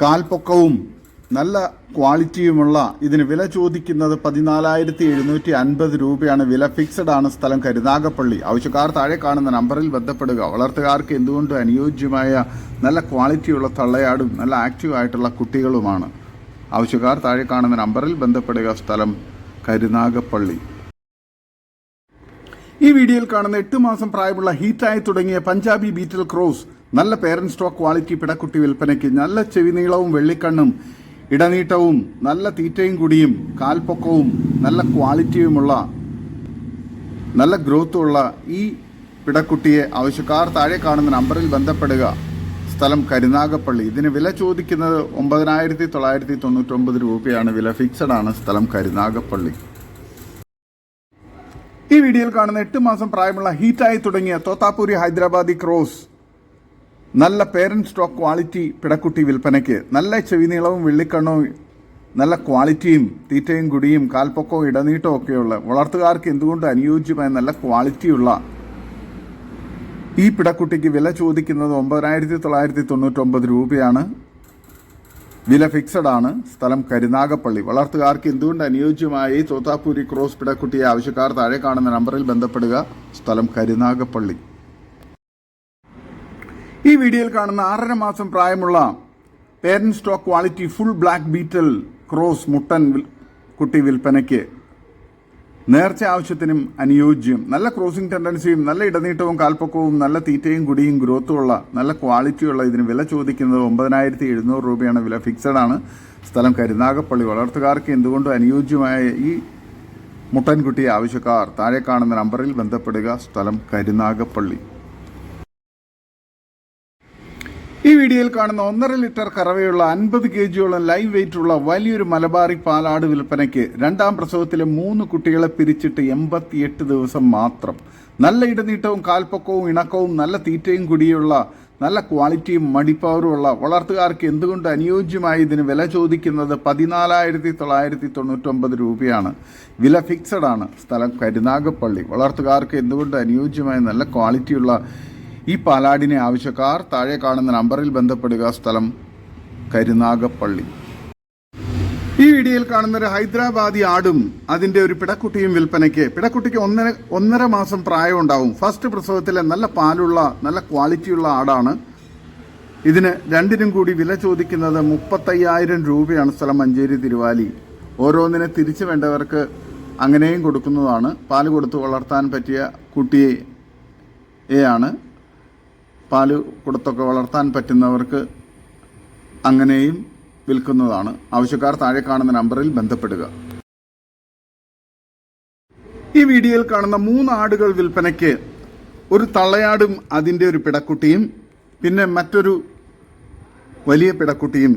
കാൽപ്പൊക്കവും നല്ല ക്വാളിറ്റിയുമുള്ള ഇതിന് വില ചോദിക്കുന്നത് പതിനാലായിരത്തി എഴുന്നൂറ്റി അൻപത് രൂപയാണ്. വില ഫിക്സഡ് ആണ് സ്ഥലം കരുനാഗപ്പള്ളി ആവശ്യക്കാർ താഴെ കാണുന്ന നമ്പറിൽ ബന്ധപ്പെടുക. വളർത്തുകാർക്ക് എന്തുകൊണ്ടും അനുയോജ്യമായ നല്ല ക്വാളിറ്റിയുള്ള തള്ളയാടും നല്ല ആക്റ്റീവ് ആയിട്ടുള്ള കുട്ടികളുമാണ്? ആവശ്യക്കാർ താഴെ കാണുന്ന നമ്പറിൽ ബന്ധപ്പെടുക. സ്ഥലം കരുനാഗപ്പള്ളി ഈ വീഡിയോയിൽ കാണുന്ന എട്ട് മാസം പ്രായമുള്ള ഹീറ്റായി തുടങ്ങിയ പഞ്ചാബി ബീറ്റൽ ക്രോസ് നല്ല പേരന്റ് സ്റ്റോക്ക് ക്വാളിറ്റി പിടക്കുട്ടി വിൽപ്പനയ്ക്ക് നല്ല ചെവി നീളവും വെള്ളിക്കണ്ണും ഇടനീട്ടവും നല്ല തീറ്റയും കൂടിയും കാൽപ്പൊക്കവും നല്ല ക്വാളിറ്റിയുമുള്ള നല്ല ഗ്രോത്തുള്ള ഈ പിടക്കുട്ടിയെ ആവശ്യക്കാർ താഴെ കാണുന്ന നമ്പറിൽ ബന്ധപ്പെടുക. സ്ഥലം കരുനാഗപ്പള്ളി. ഇതിന് വില ചോദിക്കുന്നത് ഒമ്പതിനായിരത്തി തൊള്ളായിരത്തി തൊണ്ണൂറ്റൊമ്പത് രൂപയാണ്. വില ഫിക്സഡ് ആണ് സ്ഥലം കരുനാഗപ്പള്ളി. ഈ വീഡിയോയിൽ കാണുന്ന എട്ട് മാസം പ്രായമുള്ള ഹീറ്റായി തുടങ്ങിയ തോത്താപ്പൂരി ഹൈദരാബാദി ക്രോസ് നല്ല പേരന്റ് സ്റ്റോക്ക് ക്വാളിറ്റി പിടക്കുട്ടി വിൽപ്പനയ്ക്ക് നല്ല ചെവിനീളവും വെള്ളിക്കണ്ണവും നല്ല ക്വാളിറ്റിയും തീറ്റയും കുടിയും കാൽപ്പൊക്കവും ഇടനീട്ടവും ഒക്കെയുള്ള വളർത്തുകാർക്ക് എന്തുകൊണ്ട് അനുയോജ്യമായ നല്ല ക്വാളിറ്റിയുള്ള ഈ പിടക്കുട്ടിക്ക് വില ചോദിക്കുന്നത് ഒമ്പതിനായിരത്തി തൊള്ളായിരത്തി തൊണ്ണൂറ്റൊമ്പത് രൂപയാണ്. വില ഫിക്സഡ് ആണ്. സ്ഥലം കരുനാഗപ്പള്ളി. വളർത്തുകാർക്ക് എന്തുകൊണ്ട് അനുയോജ്യമായ തോത്താപ്പൂരി ക്രോസ് പിടക്കുട്ടിയെ ആവശ്യക്കാർ താഴെ കാണുന്ന നമ്പറിൽ ബന്ധപ്പെടുക. സ്ഥലം കരുനാഗപ്പള്ളി. ഈ വീഡിയോയിൽ കാണുന്ന ആറര മാസം പ്രായമുള്ള parent stock quality full black Beetal cross മുട്ടൻ കുട്ടി വിൽപ്പനയ്ക്ക് നേർച്ച ആവശ്യത്തിനും അനുയോജ്യം. നല്ല ക്രോസിംഗ് ടെൻഡൻസിയും നല്ല ഇടനീട്ടവും കാൽപ്പക്കവും നല്ല തീറ്റയും കുടിയും ഗ്രോത്തുമുള്ള നല്ല ക്വാളിറ്റിയുള്ള ഇതിന് വില ചോദിക്കുന്നത് ഒമ്പതിനായിരത്തി എഴുന്നൂറ് രൂപയാണ്. വില ഫിക്സഡ് ആണ്. സ്ഥലം കരുനാഗപ്പള്ളി. വളർത്തുകാർക്ക് എന്തുകൊണ്ടും അനുയോജ്യമായ ഈ മുട്ടൻകുട്ടി ആവശ്യക്കാർ താഴെ കാണുന്ന നമ്പറിൽ ബന്ധപ്പെടുക. സ്ഥലം കരുനാഗപ്പള്ളി. ഈ വീഡിയോയിൽ കാണുന്ന ഒന്നര ലിറ്റർ കറവയുള്ള അൻപത് കെ ജിയോളം ലൈവ് വെയിറ്റ് ഉള്ള വലിയൊരു മലബാറി പാലാട് വിൽപ്പനയ്ക്ക് രണ്ടാം പ്രസവത്തിലെ മൂന്ന് കുട്ടികളെ പിരിച്ചിട്ട് എൺപത്തിയെട്ട് ദിവസം മാത്രം. നല്ല ഇടനീട്ടവും കാൽപ്പൊക്കവും ഇണക്കവും നല്ല തീറ്റയും കുടിയുള്ള നല്ല ക്വാളിറ്റിയും മടിപ്പവറുമുള്ള വളർത്തുകാർക്ക് എന്തുകൊണ്ട് അനുയോജ്യമായി ഇതിന് വില ചോദിക്കുന്നത് പതിനാലായിരത്തി തൊള്ളായിരത്തി തൊണ്ണൂറ്റൊമ്പത് രൂപയാണ്. വില ഫിക്സഡ് ആണ്. സ്ഥലം കരുനാഗപ്പള്ളി. വളർത്തുകാർക്ക് എന്തുകൊണ്ട് അനുയോജ്യമായ നല്ല ക്വാളിറ്റിയുള്ള ഈ പാലാടിനെ ആവശ്യക്കാർ താഴെ കാണുന്ന നമ്പറിൽ ബന്ധപ്പെടുക സ്ഥലം കരുനാഗപ്പള്ളി. ഈ വീഡിയോയിൽ കാണുന്ന ഒരു ഹൈദരാബാദി ആടും അതിന്റെ ഒരു പിടക്കുട്ടിയും വിൽപ്പനയ്ക്ക് പിടക്കുട്ടിക്ക് ഒന്നര ഒന്നര മാസം പ്രായം ഉണ്ടാവും ഫസ്റ്റ് പ്രസവത്തിലെ നല്ല പാലുള്ള നല്ല ക്വാളിറ്റിയുള്ള ആടാണ്. ഇതിന് രണ്ടിനും കൂടി വില ചോദിക്കുന്നത് മുപ്പത്തയ്യായിരം രൂപയാണ് സ്ഥലം മഞ്ചേരി തിരുവാലി. ഓരോന്നിനെ തിരിച്ചു വേണ്ടവർക്ക് അങ്ങനെയും കൊടുക്കുന്നതാണ്. പാൽ കൊടുത്ത് വളർത്താൻ പറ്റിയ കുട്ടിയെയാണ് പാൽ കൊടുത്തൊക്കെ വളർത്താൻ പറ്റുന്നവർക്ക് അങ്ങനെയും വിൽക്കുന്നതാണ്. ആവശ്യക്കാർ താഴെ കാണുന്ന നമ്പറിൽ ബന്ധപ്പെടുക. ഈ വീഡിയോയിൽ കാണുന്ന മൂന്ന് ആടുകൾ വിൽപ്പനയ്ക്ക് ഒരു തള്ളയാടും അതിന്റെ ഒരു പിടക്കുട്ടിയും പിന്നെ മറ്റൊരു വലിയ പിടക്കുട്ടിയും.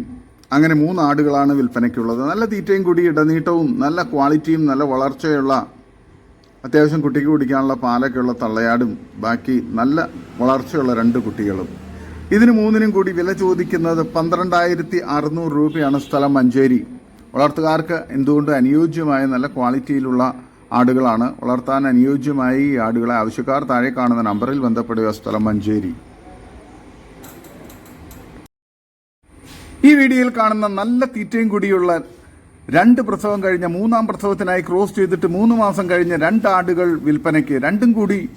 അങ്ങനെ മൂന്ന് ആടുകളാണ് വിൽപ്പനയ്ക്കുള്ളത്. നല്ല തീറ്റയും കൂടി ഇടനീട്ടവും നല്ല ക്വാളിറ്റിയും നല്ല വളർച്ചയുള്ള അത്യാവശ്യം കുട്ടിക്ക് കുടിക്കാനുള്ള പാലൊക്കെ ഉള്ള തള്ളയാടും ബാക്കി നല്ല വളർച്ചയുള്ള രണ്ട് കുട്ടികളും. ഇതിന് മൂന്നിനും കൂടി വില ചോദിക്കുന്നത് പന്ത്രണ്ടായിരത്തി അറുന്നൂറ് രൂപയാണ് സ്ഥലം മഞ്ചേരി. വളർത്തുകാർക്ക് എന്തുകൊണ്ട് അനുയോജ്യമായ നല്ല ക്വാളിറ്റിയിലുള്ള ആടുകളാണ്? വളർത്താൻ അനുയോജ്യമായ ഈ ആടുകളെ ആവശ്യക്കാർ താഴെ കാണുന്ന നമ്പറിൽ ബന്ധപ്പെടുക സ്ഥലം മഞ്ചേരി. ഈ വീഡിയോയിൽ കാണുന്ന നല്ല തീറ്റയും കൂടിയുള്ള രണ്ട് പ്രസവം കഴിഞ്ഞ മൂന്നാം പ്രസവത്തിനായി ക്രോസ് ചെയ്തിട്ട് മൂന്ന് മാസം കഴിഞ്ഞ രണ്ട് ആടുകൾ വിൽപ്പനയ്ക്ക് രണ്ടും കൂടി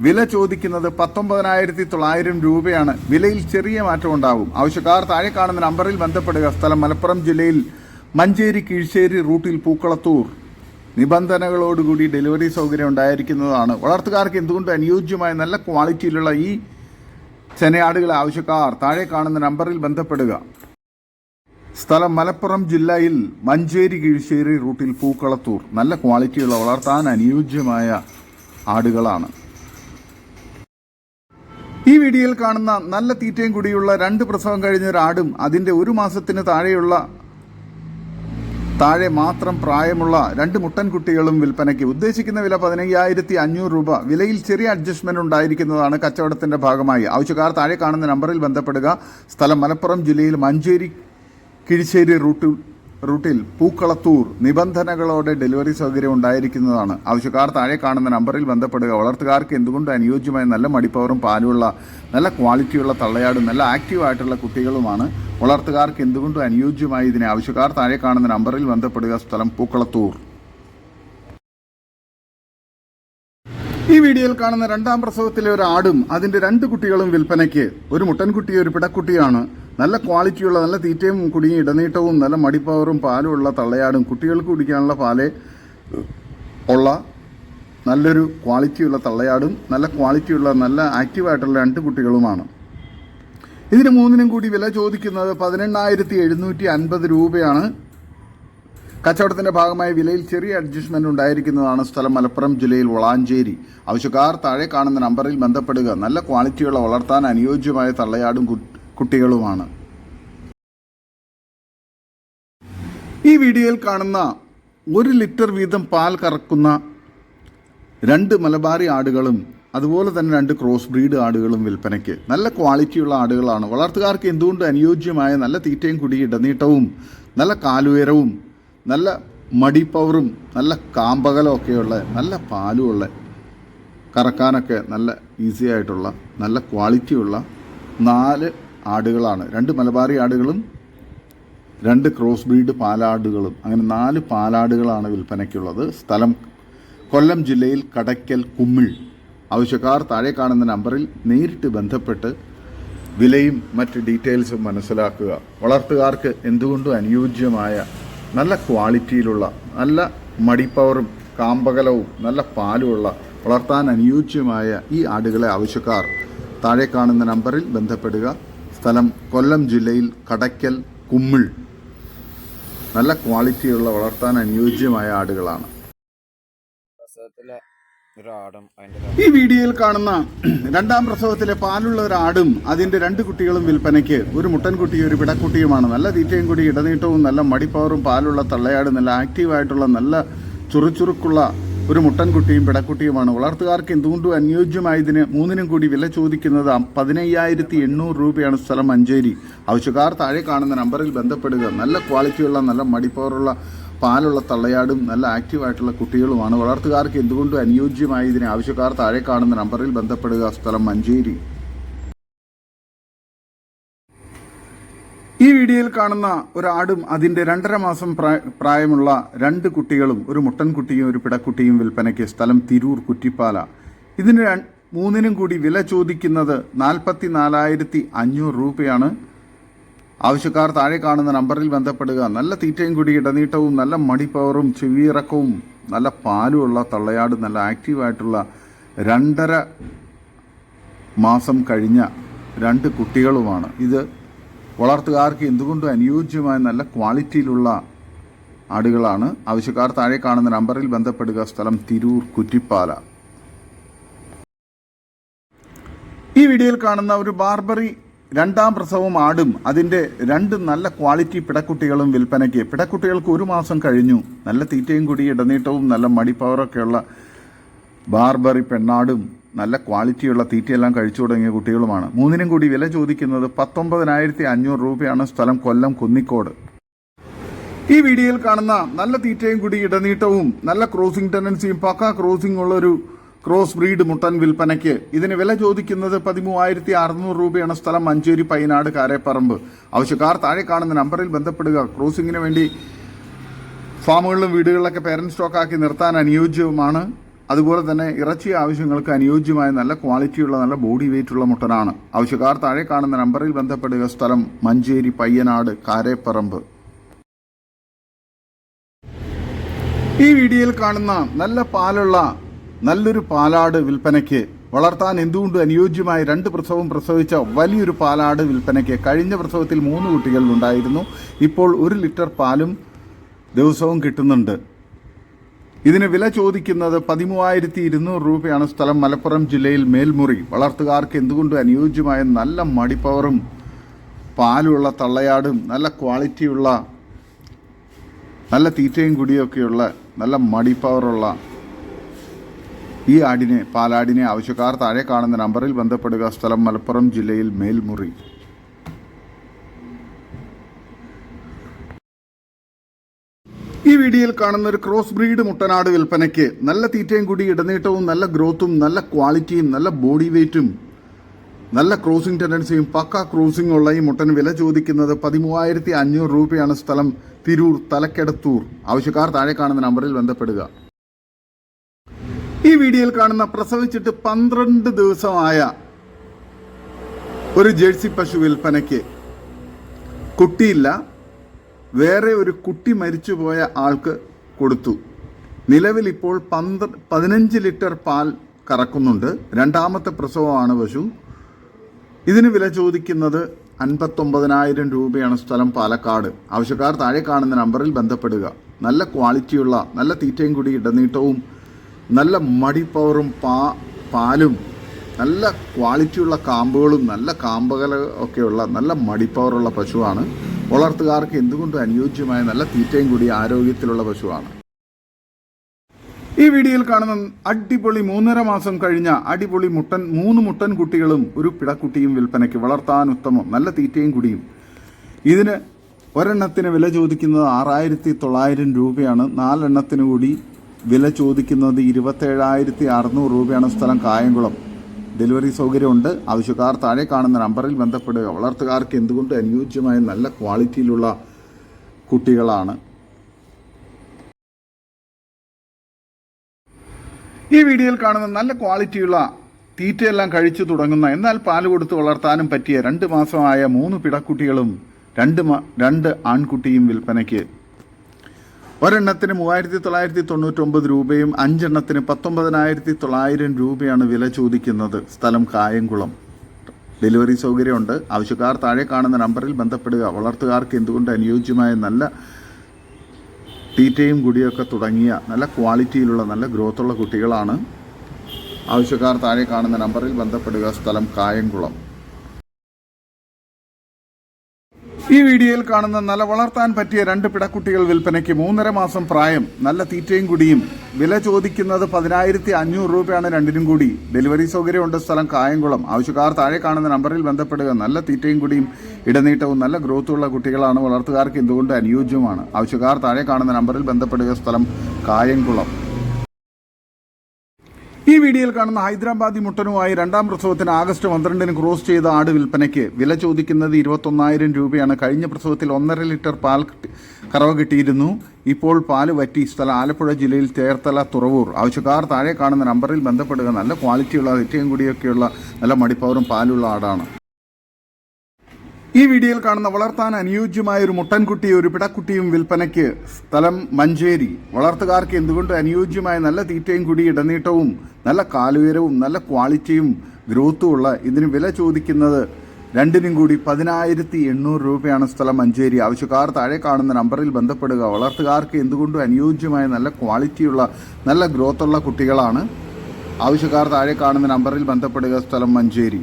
വില ചോദിക്കുന്നത് പത്തൊമ്പതിനായിരത്തി തൊള്ളായിരം രൂപയാണ്. വിലയിൽ ചെറിയ മാറ്റം ഉണ്ടാവും. ആവശ്യക്കാർ താഴെ കാണുന്ന നമ്പറിൽ ബന്ധപ്പെടുക. സ്ഥലം മലപ്പുറം ജില്ലയിൽ മഞ്ചേരി കീഴ്ശ്ശേരി റൂട്ടിൽ പൂക്കളത്തൂർ. നിബന്ധനകളോടുകൂടി ഡെലിവറി സൗകര്യം ഉണ്ടായിരിക്കുന്നതാണ്. വളർത്തുകാർക്ക് എന്തുകൊണ്ട് അനുയോജ്യമായ നല്ല ക്വാളിറ്റിയിലുള്ള ഈ ചെനയാടുകളെ ആവശ്യക്കാർ താഴെ കാണുന്ന നമ്പറിൽ ബന്ധപ്പെടുക. സ്ഥലം മലപ്പുറം ജില്ലയിൽ മഞ്ചേരി കിഴിശ്ശേരി റൂട്ടിൽ പൂക്കളത്തൂർ. നല്ല ക്വാളിറ്റിയുള്ള വളർത്താൻ അനുയോജ്യമായ ആടുകളാണ്. ഈ വീഡിയോയിൽ കാണുന്ന നല്ല തീറ്റയും കൂടിയുള്ള രണ്ട് പ്രസവം കഴിഞ്ഞ ഒരു ആടും അതിന്റെ ഒരു മാസത്തിന് താഴെയുള്ള താഴെ മാത്രം പ്രായമുള്ള രണ്ട് മുട്ടൻ കുട്ടികളും വിൽപ്പനയ്ക്ക് ഉദ്ദേശിക്കുന്ന വില പതിനയ്യായിരത്തി അഞ്ഞൂറ് രൂപ. വിലയിൽ ചെറിയ അഡ്ജസ്റ്റ്മെന്റ് ഉണ്ടായിരിക്കുന്നതാണ് കച്ചവടത്തിന്റെ ഭാഗമായി. ആവശ്യക്കാർ താഴെ കാണുന്ന നമ്പറിൽ ബന്ധപ്പെടുക. സ്ഥലം മലപ്പുറം ജില്ലയിൽ മഞ്ചേരി കിഴിശ്ശേരി റൂട്ടിൽ റൂട്ടിൽ പൂക്കളത്തൂർ നിബന്ധനകളോടെ ഡെലിവറി സൗകര്യം ഉണ്ടായിരിക്കുന്നതാണ്. ആവശ്യക്കാർ താഴെ കാണുന്ന നമ്പറിൽ ബന്ധപ്പെടുക. വളർത്തുകാർക്ക് എന്തുകൊണ്ട് അനുയോജ്യമായ നല്ല മടിപ്പവറും പാലുമുള്ള നല്ല ക്വാളിറ്റിയുള്ള തള്ളയാടും നല്ല ആക്റ്റീവായിട്ടുള്ള കുട്ടികളുമാണ്? വളർത്തുകാർക്ക് എന്തുകൊണ്ടും അനുയോജ്യമായി ഇതിനെ? ആവശ്യക്കാർ താഴെ കാണുന്ന നമ്പറിൽ ബന്ധപ്പെടുക. സ്ഥലം പൂക്കളത്തൂർ. ഈ വീഡിയോയിൽ കാണുന്ന രണ്ടാം പ്രസവത്തിലെ ഒരു ആടും അതിന്റെ രണ്ട് കുട്ടികളും വിൽപ്പനയ്ക്ക്. ഒരു മുട്ടൻകുട്ടി ഒരു പിടക്കുട്ടിയാണ്. നല്ല ക്വാളിറ്റിയുള്ള നല്ല തീറ്റയും കുടുങ്ങി ഇടനീട്ടവും നല്ല മടിപ്പവറും പാലും ഉള്ള തള്ളയാടും കുട്ടികൾക്ക് കുടിക്കാനുള്ള പാൽ ഉള്ള നല്ലൊരു ക്വാളിറ്റിയുള്ള തള്ളയാടും നല്ല ക്വാളിറ്റിയുള്ള നല്ല ആക്റ്റീവായിട്ടുള്ള രണ്ട് കുട്ടികളുമാണ്. ഇതിന് മൂന്നിനും കൂടി വില ചോദിക്കുന്നത് പതിനെണ്ണായിരത്തി എഴുന്നൂറ്റി അൻപത് രൂപയാണ്. കച്ചവടത്തിന്റെ ഭാഗമായി വിലയിൽ ചെറിയ അഡ്ജസ്റ്റ്മെന്റ് ഉണ്ടായിരിക്കുന്നതാണ് സ്ഥലം മലപ്പുറം ജില്ലയിൽ വളാഞ്ചേരി. ആവശ്യക്കാർ താഴെ കാണുന്ന നമ്പറിൽ ബന്ധപ്പെടുക. നല്ല ക്വാളിറ്റിയുള്ള വളർത്താൻ അനുയോജ്യമായ തള്ളയാടും കുട്ടികളുമാണ്. ഈ വീഡിയോയിൽ കാണുന്ന ഒരു ലിറ്റർ വീതം പാൽ കറക്കുന്ന രണ്ട് മലബാറി ആടുകളും അതുപോലെ തന്നെ രണ്ട് ക്രോസ് ബ്രീഡ് ആടുകളും വിൽപ്പനയ്ക്ക്. നല്ല ക്വാളിറ്റിയുള്ള ആടുകളാണ്. വളർത്തുകാർക്ക് എന്തുകൊണ്ട് അനുയോജ്യമായ നല്ല തീറ്റയും കുടി ഇടനീട്ടവും നല്ല കാലുയരവും നല്ല മടി പവറും നല്ല കാമ്പകലമൊക്കെയുള്ള നല്ല പാലുമുള്ള കറക്കാനൊക്കെ നല്ല ഈസി ആയിട്ടുള്ള നല്ല ക്വാളിറ്റിയുള്ള നാല് ആടുകളാണ്. രണ്ട് മലബാറി ആടുകളും രണ്ട് ക്രോസ് ബ്രീഡ് പാലാടുകളും. അങ്ങനെ നാല് പാലാടുകളാണ് വിൽപ്പനയ്ക്കുള്ളത്. സ്ഥലം കൊല്ലം ജില്ലയിൽ കടയ്ക്കൽ കുമ്മിൾ. ആവശ്യക്കാർ താഴെ കാണുന്ന നമ്പറിൽ നേരിട്ട് ബന്ധപ്പെട്ട് വിലയും മറ്റ് ഡീറ്റെയിൽസും മനസ്സിലാക്കുക. വളർത്തുകാർക്ക് എന്തുകൊണ്ടും അനുയോജ്യമായ നല്ല ക്വാളിറ്റിയിലുള്ള നല്ല മടിപ്പവറും കാമ്പകലവും നല്ല പാലുമുള്ള വളർത്താൻ അനുയോജ്യമായ ഈ ആടുകളെ ആവശ്യക്കാർ താഴെ കാണുന്ന നമ്പറിൽ ബന്ധപ്പെടുക. സ്ഥലം കൊല്ലം ജില്ലയിൽ കടയ്ക്കൽ കുമ്മിൾ. നല്ല ക്വാളിറ്റിയുള്ള വളർത്താൻ അനുയോജ്യമായ ആടുകളാണ്. ഈ വീഡിയോയിൽ കാണുന്ന രണ്ടാം പ്രസവത്തിലെ പാലുള്ള ഒരു ആടും അതിന്റെ രണ്ട് കുട്ടികളും വിൽപ്പനയ്ക്ക്. ഒരു മുട്ടൻകുട്ടിയും ഒരു പിടക്കുട്ടിയുമാണ്. നല്ല തീറ്റയും കൂടി ഇടനീട്ടവും നല്ല മടിപ്പവറും പാലുള്ള തള്ളയാട് നല്ല ആക്റ്റീവായിട്ടുള്ള നല്ല ചുറുചുറുക്കുള്ള ഒരു മുട്ടൻകുട്ടിയും പിടക്കുട്ടിയുമാണ്. വളർത്തുകാർക്ക് എന്തുകൊണ്ടും അനുയോജ്യമായതിന് മൂന്നിനും കൂടി വില ചോദിക്കുന്നത് പതിനയ്യായിരത്തി എണ്ണൂറ് രൂപയാണ് സ്ഥലം മഞ്ചേരി. ആവശ്യക്കാർ താഴെ കാണുന്ന നമ്പറിൽ ബന്ധപ്പെടുക. നല്ല ക്വാളിറ്റിയുള്ള നല്ല മടിപ്പവറുള്ള പാലുള്ള തള്ളയാടും നല്ല ആക്റ്റീവായിട്ടുള്ള കുട്ടികളുമാണ്. വളർത്തുകാർക്ക് എന്തുകൊണ്ടും അനുയോജ്യമായതിന് ആവശ്യക്കാർ താഴെ കാണുന്ന നമ്പറിൽ ബന്ധപ്പെടുക. സ്ഥലം മഞ്ചേരി. ഈ വീഡിയോയിൽ കാണുന്ന ഒരാടും അതിന്റെ രണ്ടര മാസം പ്രായമുള്ള രണ്ട് കുട്ടികളും ഒരു മുട്ടൻകുട്ടിയും ഒരു പിടക്കുട്ടിയും വിൽപ്പനയ്ക്ക് സ്ഥലം തിരൂർ കുറ്റിപ്പാല. ഇതിന് മൂന്നിനും കൂടി വില ചോദിക്കുന്നത് നാൽപ്പത്തി നാലായിരത്തി അഞ്ഞൂറ് രൂപയാണ്. ആവശ്യക്കാർ താഴെ കാണുന്ന നമ്പറിൽ ബന്ധപ്പെടുക. നല്ല തീറ്റയും കൂടി ഇടനീട്ടവും നല്ല മടിപ്പവറും ചെവിയിറക്കവും നല്ല പാലുമുള്ള തള്ളയാട് നല്ല ആക്റ്റീവായിട്ടുള്ള രണ്ടര മാസം കഴിഞ്ഞ രണ്ട് കുട്ടികളുമാണ്. ഇത് വളർത്തുകാർക്ക് എന്തുകൊണ്ടും അനുയോജ്യമായ നല്ല ക്വാളിറ്റിയിലുള്ള ആടുകളാണ്. ആവശ്യക്കാർ താഴെ കാണുന്ന നമ്പറിൽ ബന്ധപ്പെടുക. സ്ഥലം തിരൂർ കുറ്റിപ്പാല. ഈ വീഡിയോയിൽ കാണുന്ന ഒരു ബാർബറി രണ്ടാം പ്രസവം ആടും അതിന്റെ രണ്ട് നല്ല ക്വാളിറ്റി പിടക്കുട്ടികളും വിൽപ്പനയ്ക്ക്. പിടക്കുട്ടികൾക്ക് ഒരു മാസം കഴിഞ്ഞു. നല്ല തീറ്റയും കൂടി ഇടനീട്ടവും നല്ല മടിപ്പവറൊക്കെയുള്ള ബാർബറി പെണ്ണാടും നല്ല ക്വാളിറ്റിയുള്ള തീറ്റയെല്ലാം കഴിച്ചു തുടങ്ങിയ കുട്ടികളുമാണ്. മൂന്നിനും കൂടി വില ചോദിക്കുന്നത് പത്തൊമ്പതിനായിരത്തി അഞ്ഞൂറ് രൂപയാണ് സ്ഥലം കൊല്ലം കുന്നിക്കോട്. ഈ വീഡിയോയിൽ കാണുന്ന നല്ല തീറ്റയും കൂടി ഇടനീട്ടവും നല്ല ക്രോസിംഗ് ടെൻഡൻസിയും പക്ക ക്രോസിംഗ് ഉള്ളൊരു ക്രോസ് ബ്രീഡ് മുട്ടൻ വിൽപ്പനയ്ക്ക് ഇതിന് വില ചോദിക്കുന്നത് പതിമൂവായിരത്തി അറുന്നൂറ് രൂപയാണ് സ്ഥലം മഞ്ചേരി പൈനാട് കാരേപ്പറമ്പ്. ആവശ്യക്കാർ താഴെ കാണുന്ന നമ്പറിൽ ബന്ധപ്പെടുക. ക്രോസിംഗിന് വേണ്ടി ഫാമുകളിലും വീടുകളിലൊക്കെ പേരന്റ് സ്റ്റോക്കാക്കി നിർത്താൻ അനുയോജ്യവുമാണ്. അതുപോലെ തന്നെ ഇറച്ചി ആവശ്യങ്ങൾക്ക് അനുയോജ്യമായ നല്ല ക്വാളിറ്റിയുള്ള നല്ല ബോഡി വെയിറ്റുള്ള മുട്ടനാണ്. ആവശ്യക്കാർ താഴെ കാണുന്ന നമ്പറിൽ ബന്ധപ്പെടുക. സ്ഥലം മഞ്ചേരി പയ്യനാട് കാരേപ്പറമ്പ്. ഈ വീഡിയോയിൽ കാണുന്ന നല്ല പാലുള്ള നല്ലൊരു പാലാട് വിൽപ്പനയ്ക്ക് വളർത്താൻ എന്തുകൊണ്ട് അനുയോജ്യമായ രണ്ട് പ്രസവം പ്രസവിച്ച വലിയൊരു പാലാട് വിൽപ്പനയ്ക്ക് കഴിഞ്ഞ പ്രസവത്തിൽ മൂന്ന് കുട്ടികൾ ഉണ്ടായിരുന്നു. ഇപ്പോൾ ഒരു ലിറ്റർ പാലും ദിവസവും കിട്ടുന്നുണ്ട്. ഇതിന് വില ചോദിക്കുന്നത് പതിമൂവായിരത്തി ഇരുന്നൂറ് രൂപയാണ് സ്ഥലം. മലപ്പുറം ജില്ലയിൽ മേൽമുറി. വളർത്തുകാർക്ക് എന്തുകൊണ്ട് അനുയോജ്യമായ നല്ല മടിപ്പവറും പാലുള്ള തള്ളയാടും നല്ല ക്വാളിറ്റിയുള്ള നല്ല തീറ്റയും കുടിയൊക്കെയുള്ള നല്ല മടിപ്പവറുള്ള ഈ ആടിനെ പാലാടിനെ ആവശ്യക്കാർ താഴെ കാണുന്ന നമ്പറിൽ ബന്ധപ്പെടുക. സ്ഥലം മലപ്പുറം ജില്ലയിൽ മേൽമുറി. ഈ വീഡിയോയിൽ കാണുന്ന ഒരു ക്രോസ് ബ്രീഡ് മുട്ടനാട് വിൽപ്പനയ്ക്ക് നല്ല തീറ്റയും കൂടി ഇടനീട്ടവും നല്ല ഗ്രോത്തും നല്ല ക്വാളിറ്റിയും നല്ല ബോഡി വെയ്റ്റും നല്ല ക്രോസിംഗ് ടെൻഡൻസിയും പക്ക ക്രോസിംഗ് ഉള്ള ഈ മുട്ടൻ വില ചോദിക്കുന്നത് പതിമൂവായിരത്തി അഞ്ഞൂറ് രൂപയാണ് സ്ഥലം തിരൂർ തലക്കെടത്തൂർ. ആവശ്യക്കാർ താഴെ കാണുന്ന നമ്പറിൽ ബന്ധപ്പെടുക. ഈ വീഡിയോയിൽ കാണുന്ന പ്രസവിച്ചിട്ട് പന്ത്രണ്ട് ദിവസമായ ഒരു ജേഴ്സി പശു വിൽപ്പനയ്ക്ക് കുട്ടിയില്ല വേറെ ഒരു കുട്ടി മരിച്ചുപോയ ആൾക്ക് കൊടുത്തു. നിലവിൽ ഇപ്പോൾ പന്ത്ര പതിനഞ്ച് ലിറ്റർ പാൽ കറക്കുന്നുണ്ട്. രണ്ടാമത്തെ പ്രസവമാണ് പശു ഇതിന് വില ചോദിക്കുന്നത് അൻപത്തൊമ്പതിനായിരം രൂപയാണ് സ്ഥലം പാലക്കാട്. ആവശ്യക്കാർ താഴെ കാണുന്ന നമ്പറിൽ ബന്ധപ്പെടുക. നല്ല ക്വാളിറ്റിയുള്ള നല്ല തീറ്റയും കൂടി ഇടനീട്ടവും നല്ല മടി പവറും പാ പാലും നല്ല ക്വാളിറ്റിയുള്ള കാമ്പുകളും നല്ല കാമ്പകല ഒക്കെയുള്ള നല്ല മടി പവറുള്ള പശുവാണ്. വളർത്തുകാർക്ക് എന്തുകൊണ്ടും അനുയോജ്യമായ നല്ല തീറ്റയും കൂടി ആരോഗ്യത്തിലുള്ള പശുവാണ്? ഈ വീഡിയോയിൽ കാണുന്ന അടിപൊളി മൂന്നര മാസം കഴിഞ്ഞ അടിപൊളി മുട്ടൻ മൂന്ന് മുട്ടൻ കുട്ടികളും ഒരു പിടക്കുട്ടിയും വിൽപ്പനയ്ക്ക് വളർത്താൻ ഉത്തമം നല്ല തീറ്റയും കുടിയും. ഇതിന് ഒരെണ്ണത്തിന് വില ചോദിക്കുന്നത് ആറായിരത്തി തൊള്ളായിരം രൂപയാണ്. നാലെണ്ണത്തിന് കൂടി വില ചോദിക്കുന്നത് ഇരുപത്തേഴായിരത്തി അറുന്നൂറ് രൂപയാണ് സ്ഥലം കായംകുളം. ഡെലിവറി സൗകര്യമുണ്ട്. ആവശ്യക്കാർ താഴെ കാണുന്ന നമ്പറിൽ ബന്ധപ്പെടുക. വളർത്തുകാർക്ക് എന്തുകൊണ്ട് അനുയോജ്യമായ നല്ല ക്വാളിറ്റിയിലുള്ള കുട്ടികളാണ്? ഈ വീഡിയോയിൽ കാണുന്ന നല്ല ക്വാളിറ്റിയുള്ള തീറ്റയെല്ലാം കഴിച്ചു തുടങ്ങുന്ന എന്നാൽ പാൽ കൊടുത്ത് വളർത്താനും പറ്റിയ രണ്ട് മാസമായ മൂന്ന് പിടക്കുട്ടികളും രണ്ട് രണ്ട് ആൺകുട്ടിയും വിൽപ്പനയ്ക്ക് ഒരെണ്ണത്തിന് മൂവായിരത്തി തൊള്ളായിരത്തി തൊണ്ണൂറ്റൊമ്പത് രൂപയും അഞ്ചെണ്ണത്തിന് പത്തൊമ്പതിനായിരത്തി തൊള്ളായിരം രൂപയാണ് വില ചോദിക്കുന്നത്. സ്ഥലം കായംകുളം. ഡെലിവറി സൗകര്യമുണ്ട്. ആവശ്യക്കാർ താഴെ കാണുന്ന നമ്പറിൽ ബന്ധപ്പെടുക. വളർത്തുകാർക്ക് എന്തുകൊണ്ട് അനുയോജ്യമായ നല്ല തീറ്റയും കുടിയൊക്കെ തുടങ്ങിയ നല്ല ക്വാളിറ്റിയിലുള്ള നല്ല ഗ്രോത്തുള്ള കുട്ടികളാണ്? ആവശ്യക്കാർ താഴെ കാണുന്ന നമ്പറിൽ ബന്ധപ്പെടുക. സ്ഥലം കായംകുളം. ഈ വീഡിയോയിൽ കാണുന്ന നല്ല വളർത്താൻ പറ്റിയ രണ്ട് പിടക്കുട്ടികൾ വിൽപ്പനയ്ക്ക് മൂന്നര മാസം പ്രായം നല്ല തീറ്റയും കുടിയും. വില ചോദിക്കുന്നത് പതിനായിരത്തി അഞ്ഞൂറ് രൂപയാണ് രണ്ടിനും കൂടി. ഡെലിവറി സൗകര്യമുണ്ട് സ്ഥലം കായംകുളം. ആവശ്യക്കാർ താഴെ കാണുന്ന നമ്പറിൽ ബന്ധപ്പെടുക. നല്ല തീറ്റയും കുടിയും ഇടനീട്ടവും നല്ല ഗ്രോത്തുള്ള കുട്ടികളാണ് വളർത്തുകാർക്ക് എന്തുകൊണ്ട് അനുയോജ്യമാണ്? ആവശ്യക്കാർ താഴെ കാണുന്ന നമ്പറിൽ ബന്ധപ്പെടുക. സ്ഥലം കായംകുളം. ഈ വീഡിയോയിൽ കാണുന്ന ഹൈദരാബാദി മുട്ടനുമായി രണ്ടാം പ്രസവത്തിന് ആഗസ്റ്റ് പന്ത്രണ്ടിന് ക്രോസ് ചെയ്ത ആട് വിൽപ്പനയ്ക്ക് വില ചോദിക്കുന്നത് ഇരുപത്തൊന്നായിരം രൂപയാണ്. കഴിഞ്ഞ പ്രസവത്തിൽ ഒന്നര ലിറ്റർ പാൽ കറവ് കിട്ടിയിരുന്നു. ഇപ്പോൾ പാൽ വറ്റി സ്ഥലം ആലപ്പുഴ ജില്ലയിൽ ചേർത്തല തുറവൂർ. ആവശ്യക്കാർ താഴെ കാണുന്ന നമ്പറിൽ ബന്ധപ്പെടുക. നല്ല ക്വാളിറ്റിയുള്ള ഏറ്റവും കൂടിയൊക്കെയുള്ള നല്ല മടിപ്പവറും പാലുള്ള ആടാണ്. ഈ വീഡിയോയിൽ കാണുന്ന വളർത്താൻ അനുയോജ്യമായ ഒരു മുട്ടൻകുട്ടിയും ഒരു പിടക്കുട്ടിയും വിൽപ്പനയ്ക്ക് സ്ഥലം മഞ്ചേരി. വളർത്തുകാർക്ക് എന്തുകൊണ്ട് അനുയോജ്യമായ നല്ല തീറ്റയും കൂടി ഇടനീട്ടവും നല്ല കാലുയരവും നല്ല ക്വാളിറ്റിയും ഗ്രോത്തും ഉള്ള ഇതിന് വില ചോദിക്കുന്നത് രണ്ടിനും കൂടി പതിനായിരത്തി എണ്ണൂറ് രൂപയാണ് സ്ഥലം മഞ്ചേരി. ആവശ്യക്കാർ താഴെ കാണുന്ന നമ്പറിൽ ബന്ധപ്പെടുക. വളർത്തുകാർക്ക് എന്തുകൊണ്ടും അനുയോജ്യമായ നല്ല ക്വാളിറ്റിയുള്ള നല്ല ഗ്രോത്തുള്ള കുട്ടികളാണ്? ആവശ്യക്കാർ താഴെ കാണുന്ന നമ്പറിൽ ബന്ധപ്പെടുക. സ്ഥലം മഞ്ചേരി.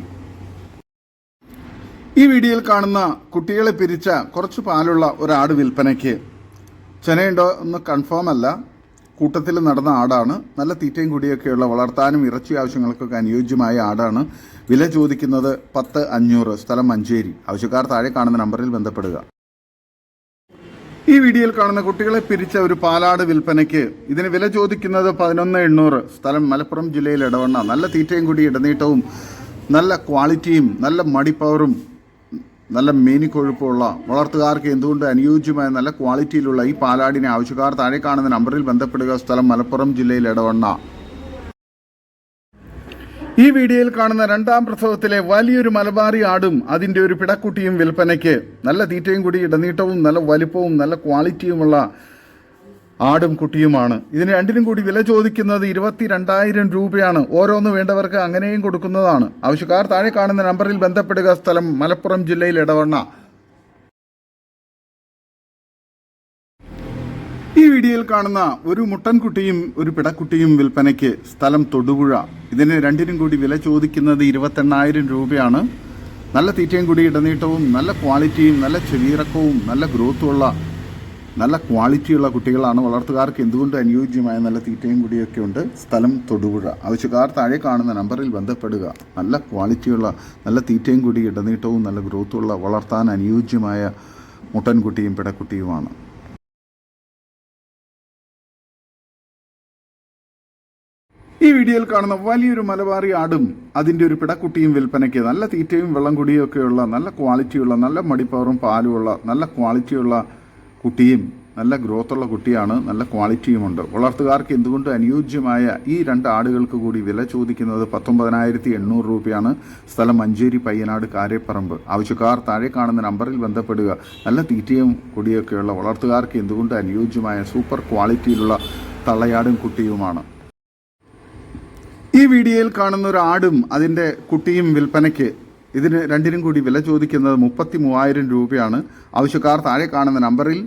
ഈ വീഡിയോയിൽ കാണുന്ന കുട്ടികളെ പിരിച്ച കുറച്ച് പാലുള്ള ഒരാട് വിൽപ്പനയ്ക്ക് ചെനയുണ്ടോ എന്ന് കൺഫേം അല്ല. കൂട്ടത്തിൽ നടന്ന ആടാണ്. നല്ല തീറ്റയും കുടിയൊക്കെയുള്ള വളർത്താനും ഇറച്ചി ആവശ്യങ്ങൾക്കൊക്കെ അനുയോജ്യമായ ആടാണ്. വില ചോദിക്കുന്നത് പത്ത് അഞ്ഞൂറ്. സ്ഥലം മഞ്ചേരി. ആവശ്യക്കാർ താഴെ കാണുന്ന നമ്പറിൽ ബന്ധപ്പെടുക. ഈ വീഡിയോയിൽ കാണുന്ന കുട്ടികളെ പിരിച്ച ഒരു പാലാട് വിൽപ്പനയ്ക്ക് ഇതിന് വില ചോദിക്കുന്നത് പതിനൊന്ന് എണ്ണൂറ്. സ്ഥലം മലപ്പുറം ജില്ലയിൽ ഇടവണ്ണ. നല്ല തീറ്റയും കൂടി ഇടനീട്ടവും നല്ല ക്വാളിറ്റിയും നല്ല മടിപ്പവറും നല്ല മീനി കൊഴുപ്പുള്ള വളർത്തുകാർക്ക് എന്തുകൊണ്ട് അനുയോജ്യമായ നല്ല ക്വാളിറ്റിയിലുള്ള ഈ പാലാടിനെ ആവശ്യക്കാർ താഴെ കാണുന്ന നമ്പറിൽ ബന്ധപ്പെടുക സ്ഥലം മലപ്പുറം ജില്ലയിൽ ഇടവണ്ണ ഈ വീഡിയോയിൽ കാണുന്ന രണ്ടാം പ്രസവത്തിലെ വലിയൊരു മലബാറി ആടും അതിന്റെ ഒരു പിടക്കുട്ടിയും വിൽപ്പനയ്ക്ക് നല്ല തീറ്റയും കൂടി ഇടനീട്ടവും നല്ല വലിപ്പവും നല്ല ക്വാളിറ്റിയുമുള്ള ആടും കുട്ടിയുമാണ്. ഇതിന് രണ്ടിനും കൂടി വില ചോദിക്കുന്നത് ഇരുപത്തി രണ്ടായിരം രൂപയാണ്. ഓരോന്ന് വേണ്ടവർക്ക് അങ്ങനെയും കൊടുക്കുന്നതാണ്. ആവശ്യക്കാർ താഴെ കാണുന്ന നമ്പറിൽ ബന്ധപ്പെടുക. സ്ഥലം മലപ്പുറം ജില്ലയിൽ ഇടവണ്ണ ഈ വീഡിയോയിൽ കാണുന്ന ഒരു മുട്ടൻകുട്ടിയും ഒരു പിടക്കുട്ടിയും വിൽപ്പനയ്ക്ക് സ്ഥലം തൊടുപുഴ. ഇതിന് രണ്ടിനും കൂടി വില ചോദിക്കുന്നത് ഇരുപത്തെണ്ണായിരം രൂപയാണ്. നല്ല തീറ്റയും കൂടി ഇടനീട്ടവും നല്ല ക്വാളിറ്റിയും നല്ല ചെവിയിറക്കവും നല്ല ഗ്രോത്തുമുള്ള നല്ല ക്വാളിറ്റിയുള്ള കുട്ടികളാണ് വളർത്തുകാർക്ക് എന്തുകൊണ്ട് അനുയോജ്യമായ നല്ല തീറ്റയും കൂടിയൊക്കെ ഉണ്ട്? സ്ഥലം തൊടുപുഴ. ആവശ്യക്കാർ താഴെ കാണുന്ന നമ്പറിൽ ബന്ധപ്പെടുക. നല്ല ക്വാളിറ്റിയുള്ള നല്ല തീറ്റയും കൂടി ഇടനീട്ടവും നല്ല ഗ്രോത്തുള്ള വളർത്താൻ അനുയോജ്യമായ മുട്ടൻകുട്ടിയും പിടക്കുട്ടിയുമാണ്. കുട്ടിയും നല്ല ഗ്രോത്തുള്ള കുട്ടിയാണ് നല്ല ക്വാളിറ്റിയുമുണ്ട് വളർത്തുകാർക്ക് എന്തുകൊണ്ട് അനുയോജ്യമായ ഈ രണ്ട് ആടുകൾക്ക് കൂടി വില ചോദിക്കുന്നത് പത്തൊമ്പതിനായിരത്തി എണ്ണൂറ് രൂപയാണ്. സ്ഥലം മഞ്ചേരി പയ്യനാട് കാരേപ്പറമ്പ്. ആവശ്യക്കാർ താഴെ കാണുന്ന നമ്പറിൽ ബന്ധപ്പെടുക. നല്ല തീറ്റയും കുടിയൊക്കെയുള്ള വളർത്തുകാർക്ക് എന്തുകൊണ്ട് അനുയോജ്യമായ സൂപ്പർ ക്വാളിറ്റിയിലുള്ള തള്ളയാടും കുട്ടിയുമാണ്. ഈ വീഡിയോയിൽ കാണുന്ന ഒരു ആടും അതിന്റെ കുട്ടിയും വിൽപ്പനയ്ക്ക് ഇതിന് രണ്ടിനും കൂടി വില ചോദിക്കുന്നത് മുപ്പത്തി മൂവായിരം രൂപയാണ്. ആവശ്യക്കാർ താഴെ കാണുന്ന നമ്പറിൽ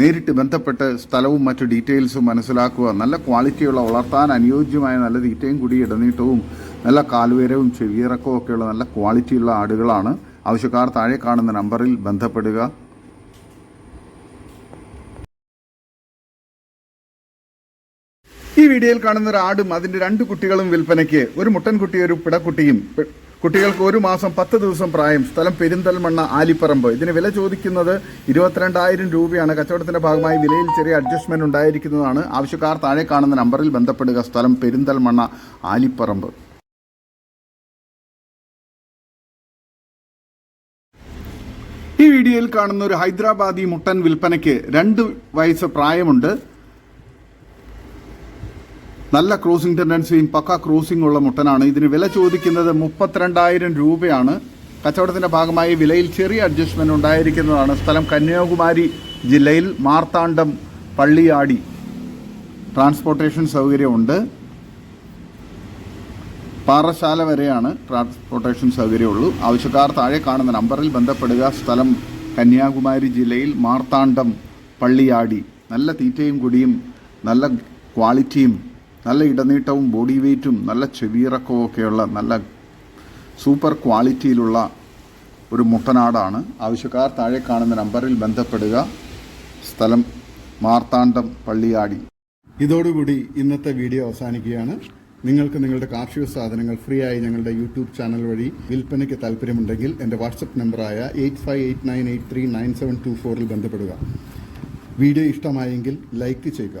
നേരിട്ട് ബന്ധപ്പെട്ട് സ്ഥലവും മറ്റു ഡീറ്റെയിൽസും മനസ്സിലാക്കുക. നല്ല ക്വാളിറ്റിയുള്ള വളർത്താൻ അനുയോജ്യമായ നല്ല തീറ്റയും കൂടി ഇടനീട്ടവും നല്ല കാൽവേരവും ചെവിയിറക്കവും ഒക്കെയുള്ള നല്ല ക്വാളിറ്റിയുള്ള ആടുകളാണ്. ആവശ്യക്കാർ താഴെ കാണുന്ന നമ്പറിൽ ബന്ധപ്പെടുക. ഈ വീഡിയോയിൽ കാണുന്ന ഒരു ആടും അതിന്റെ രണ്ട് കുട്ടികളും വിൽപ്പനയ്ക്ക്. ഒരു മുട്ടൻകുട്ടി ഒരു പിടക്കുട്ടിയും. കുട്ടികൾക്ക് ഒരു മാസം പത്ത് ദിവസം പ്രായം സ്ഥലം പെരിന്തൽമണ്ണ ആലിപ്പറമ്പ്. ഇതിന് വില ചോദിക്കുന്നത് ഇരുപത്തിരണ്ടായിരം രൂപയാണ്. കച്ചവടത്തിന്റെ ഭാഗമായി വിലയിൽ ചെറിയ അഡ്ജസ്റ്റ്മെന്റ് ഉണ്ടായിരിക്കുന്നതാണ്. ആവശ്യക്കാർ താഴെ കാണുന്ന നമ്പറിൽ ബന്ധപ്പെടുക. സ്ഥലം പെരിന്തൽമണ്ണ ആലിപ്പറമ്പ്. ഈ വീഡിയോയിൽ കാണുന്ന ഒരു ഹൈദരാബാദി മുട്ടൻ വിൽപ്പനയ്ക്ക് രണ്ട് വയസ്സ് പ്രായമുണ്ട്. നല്ല ക്രോസിംഗ് ടെൻഡൻസിയും പക്ക ക്രോസിംഗ് ഉള്ള മുട്ടനാണ്. ഇതിന് വില ചോദിക്കുന്നത് മുപ്പത്തിരണ്ടായിരം രൂപയാണ്. കച്ചവടത്തിന്റെ ഭാഗമായി വിലയിൽ ചെറിയ അഡ്ജസ്റ്റ്മെന്റ് ഉണ്ടായിരിക്കുന്നതാണ്. സ്ഥലം കന്യാകുമാരി ജില്ലയിൽ മാർത്താണ്ഡം പള്ളിയാടി. ട്രാൻസ്പോർട്ടേഷൻ സൗകര്യമുണ്ട്. പാറശാല വരെയാണ് ട്രാൻസ്പോർട്ടേഷൻ സൗകര്യമുള്ളൂ. ആവശ്യക്കാർ താഴെ കാണുന്ന നമ്പറിൽ ബന്ധപ്പെടുക. സ്ഥലം കന്യാകുമാരി ജില്ലയിൽ മാർത്താണ്ഡം പള്ളിയാടി. നല്ല തീറ്റയും കുടിയും നല്ല ക്വാളിറ്റിയും നല്ല ഇടനീട്ടവും ബോഡി വെയ്റ്റും നല്ല ചെവിയിറക്കവും ഒക്കെയുള്ള നല്ല സൂപ്പർ ക്വാളിറ്റിയിലുള്ള ഒരു മുട്ടനാടാണ്. ആവശ്യക്കാർ താഴെ കാണുന്ന നമ്പറിൽ ബന്ധപ്പെടുക. സ്ഥലം മാർത്താണ്ഡം പള്ളിയാടി. ഇതോടുകൂടി ഇന്നത്തെ വീഡിയോ അവസാനിക്കുകയാണ്. നിങ്ങൾക്ക് നിങ്ങളുടെ കാർഷിക സാധനങ്ങൾ ഫ്രീ ആയി ഞങ്ങളുടെ യൂട്യൂബ് ചാനൽ വഴി വിൽപ്പനയ്ക്ക് താല്പര്യമുണ്ടെങ്കിൽ എന്റെ വാട്സപ്പ് നമ്പറായ eight five eight nine eight three nine seven two ഫോറിൽ ബന്ധപ്പെടുക. വീഡിയോ ഇഷ്ടമായെങ്കിൽ ലൈക്ക് ചെയ്യുക.